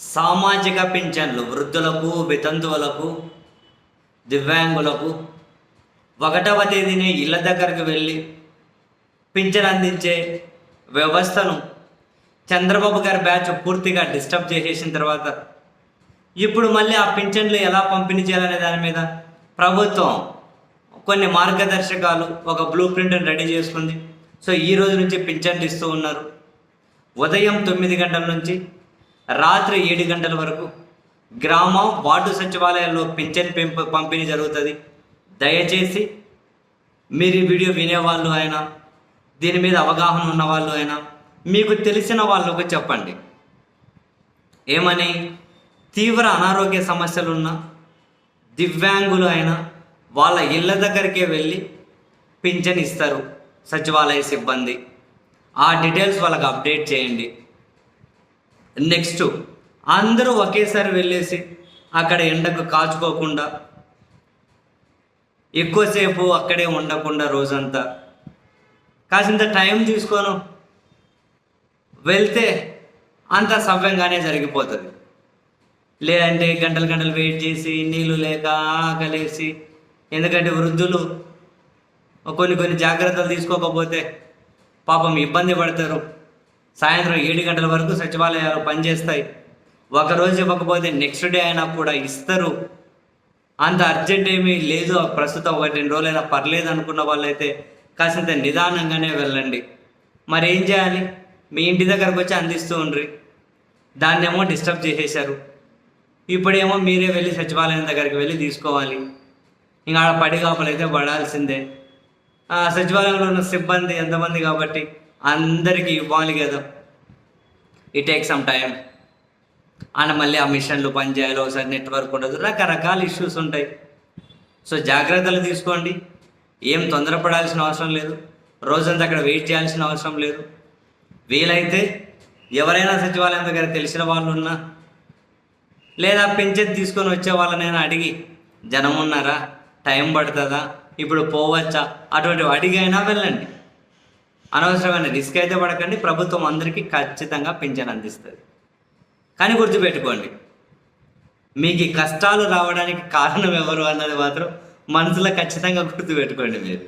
సామాజిక పింఛన్లు వృద్ధులకు వితంతువులకు దివ్యాంగులకు. ఒకటవ తేదీని ఇళ్ళ దగ్గరకు వెళ్ళి పింఛన్ అందించే వ్యవస్థను చంద్రబాబు గారి బ్యాచ్ పూర్తిగా డిస్టర్బ్ చేసేసిన తర్వాత ఇప్పుడు మళ్ళీ ఆ పింఛన్లు ఎలా పంపిణీ చేయాలనే దాని మీద ప్రభుత్వం కొన్ని మార్గదర్శకాలు ఒక బ్లూ ప్రింట్ని రెడీ చేసుకుంది. సో ఈ రోజు నుంచి పింఛన్లు ఇస్తూ ఉన్నారు. ఉదయం తొమ్మిది గంటల నుంచి రాత్రి ఏడు గంటల వరకు గ్రామ వార్డు సచివాలయాల్లో పింఛన్ పెంపు పంపిణీ జరుగుతుంది. దయచేసి మీరు ఈ వీడియో వినేవాళ్ళు అయినా దీని మీద అవగాహన ఉన్న వాళ్ళు అయినా మీకు తెలిసిన వాళ్ళకు చెప్పండి. ఏమని? తీవ్ర అనారోగ్య సమస్యలున్న దివ్యాంగులు అయినా వాళ్ళ ఇళ్ళ దగ్గరికే వెళ్ళి పింఛన్ ఇస్తారు సచివాలయ సిబ్బంది. ఆ డీటెయిల్స్ వాళ్ళకి అప్డేట్ చేయండి. నెక్స్ట్ అందరూ ఒకేసారి వెళ్ళేసి అక్కడ ఎండకు కాచుకోకుండా ఎక్కువసేపు అక్కడే ఉండకుండా రోజంతా. కాసింత టైం తీసుకోను వెళ్తే అంత సవ్యంగానే జరిగిపోతుంది. లేదంటే గంటలు గంటలు వెయిట్ చేసి నీళ్ళు లేక ఆకలేసి ఎందుకంటే వృద్ధులు కొన్ని కొన్ని జాగ్రత్తలు తీసుకోకపోతే పాపం ఇబ్బంది పడతారు. సాయంత్రం ఏడు గంటల వరకు సచివాలయాలు పనిచేస్తాయి. ఒకరోజు ఇవ్వకపోతే నెక్స్ట్ డే అయినా కూడా ఇస్తారు. అంత అర్జెంట్ ఏమీ లేదు. ప్రస్తుతం ఒక రెండు రోజులైనా పర్లేదు అనుకున్న వాళ్ళైతే కాసింత నిదానంగానే వెళ్ళండి. మరి ఏం చేయాలి? మీ ఇంటి దగ్గరకు వచ్చి అందిస్తూ ఉండ్రి. దాన్నేమో డిస్టర్బ్ చేసేశారు. ఇప్పుడేమో మీరే వెళ్ళి సచివాలయం దగ్గరికి వెళ్ళి తీసుకోవాలి. ఇంకా ఆడ పడి పడాల్సిందే. ఆ సచివాలయంలో ఉన్న సిబ్బంది ఎంతమంది కాబట్టి అందరికీ ఇవ్వాలి కదా. It take some time and మళ్ళీ ఆ మిషన్లు పనిచేయాలి ఒకసారి నెట్వర్క్ ఉండదు. రకరకాల ఇష్యూస్ ఉంటాయి. సో జాగ్రత్తలు తీసుకోండి. ఏం తొందరపడాల్సిన అవసరం లేదు. రోజంతా అక్కడ వెయిట్ చేయాల్సిన అవసరం లేదు. వీలైతే ఎవరైనా సచివాలయం దగ్గర తెలిసిన వాళ్ళు ఉన్నా లేదా పెంచేది తీసుకొని వచ్చే వాళ్ళనైనా అడిగి జనం ఉన్నారా? టైం పడుతుందా? ఇప్పుడు పోవచ్చా? అటువంటి అడిగైనా వెళ్ళండి. అనవసరమైన రిస్క్ అయితే పడకండి. ప్రభుత్వం అందరికీ ఖచ్చితంగా పింఛన్ అందిస్తుంది. కానీ గుర్తుపెట్టుకోండి మీకు కష్టాలు రావడానికి కారణం ఎవరు అన్నది మాత్రం మనసులో ఖచ్చితంగా గుర్తుపెట్టుకోండి మీరు.